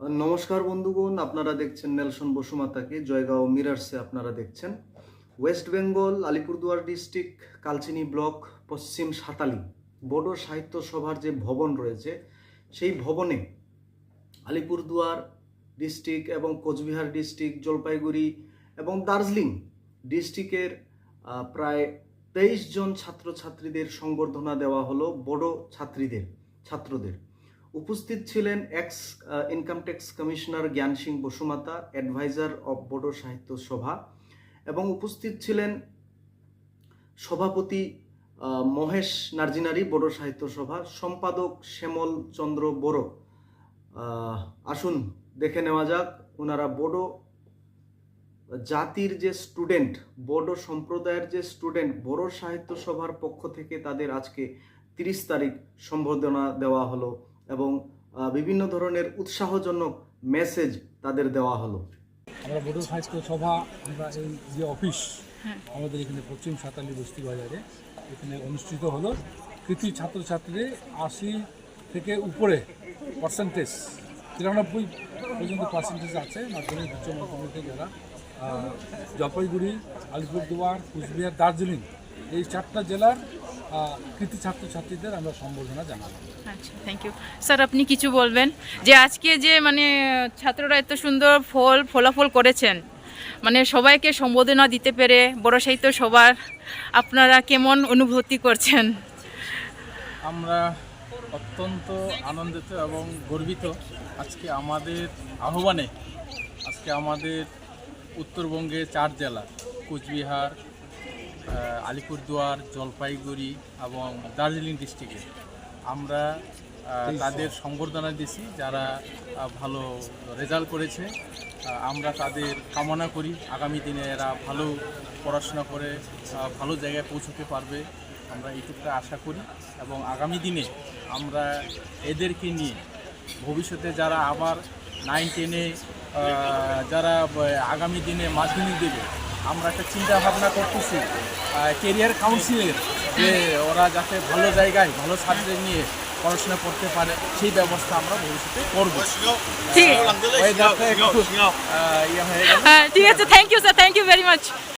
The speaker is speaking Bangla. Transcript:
নমস্কার বন্ধুগণ, আপনারা দেখছেন নেলসন বসুমাতাকে জয়গাঁও মিরার্সে আপনারা দেখছেন। West Bengal, Alipurduar district, Kalchini block, Paschim Satali, বড়ো সাহিত্য সভার যে ভবন রয়েছে, সেই ভবনে আলিপুরদুয়ার ডিস্ট্রিক্ট এবং কোচবিহার ডিস্ট্রিক্ট, জলপাইগুড়ি এবং দার্জিলিং ডিস্ট্রিক্টের প্রায় তেইশ জন ছাত্রছাত্রীদের সংবর্ধনা দেওয়া হলো বড় ছাত্রীদের, ছাত্রদের। উপস্থিত ছিলেন x income tax commissioner Gyan Singh Basumata adviser of বড়ো সাহিত্য সভা এবং উপস্থিত ছিলেন সভাপতি মহেশ নার্জিনারি বড়ো সাহিত্য সভা সম্পাদক শ্যামল চন্দ্র বড়ো আসুন, দেখে নেওয়া যাক ওনারা বড়ো জাতির যে স্টুডেন্ট বড়ো সম্প্রদায়ের যে স্টুডেন্ট বড়ো সাহিত্য সভার পক্ষ থেকে তাদের আজকে তিরিশ তারিখ সম্বোধনা দেওয়া হলো। এবং বিভিন্ন ধরনের উৎসাহজনক মেসেজ তাদের দেওয়া হলো। আমরা বড় সাহিত্য সভা আমরা এই যে অফিস আমাদের এখানে পশ্চিম সাতালি বস্তি বাজারে এখানে অনুষ্ঠিত হলো। কৃতি ছাত্রছাত্রীদের আশি থেকে উপরে পার্সেন্টেজ তিরানব্বই পর্যন্ত পার্সেন্টেজ আছে মাধ্যমিক উচ্চ মাধ্যমিকে যারা জলপাইগুড়ি আলিপুরদুয়ার কুচবিহার দার্জিলিং এই চারটা জেলার কৃতি ছাত্রছাত্রীদের আমরা সম্বর্ধনা জানালাম। আচ্ছা থ্যাংক ইউ স্যার আপনি কিছু বলবেন? যে আজকে যে মানে ছাত্ররা এত সুন্দর ফল ফলাফল করেছেন মানে সবাইকে সম্বোধনা দিতে পেরে বড় সাহিত্য সবার আপনারা কেমন অনুভূতি করছেন? আমরা অত্যন্ত আনন্দিত এবং গর্বিত আজকে আমাদের আহ্বানে আজকে আমাদের উত্তরবঙ্গে চার জেলা কোচবিহার আলিপুরদুয়ার জলপাইগুড়ি এবং দার্জিলিং ডিস্ট্রিক্টে আমরা তাদের সংবর্ধনা দিছি যারা ভালো রেজাল্ট করেছে। আমরা তাদের কামনা করি আগামী দিনে এরা ভালো পড়াশোনা করে ভালো জায়গায় পৌঁছতে পারবে। আমরা এইটুকুটা আশা করি এবং আগামী দিনে আমরা এদেরকে নিয়ে ভবিষ্যতে যারা আবার নাইন টেনে যারা আগামী দিনে মাধ্যমিক দেবে আমরা একটা চিন্তা ভাবনা করতেছি কেরিয়ার কাউন্সিলের যে ওরা যাতে ভালো জায়গায় ভালো সাবজেক্ট নিয়ে পড়াশোনা করতে পারে সেই ব্যবস্থা আমরা ভবিষ্যতে করব। ঠিক। ইয়ে আছে thank you sir thank you very much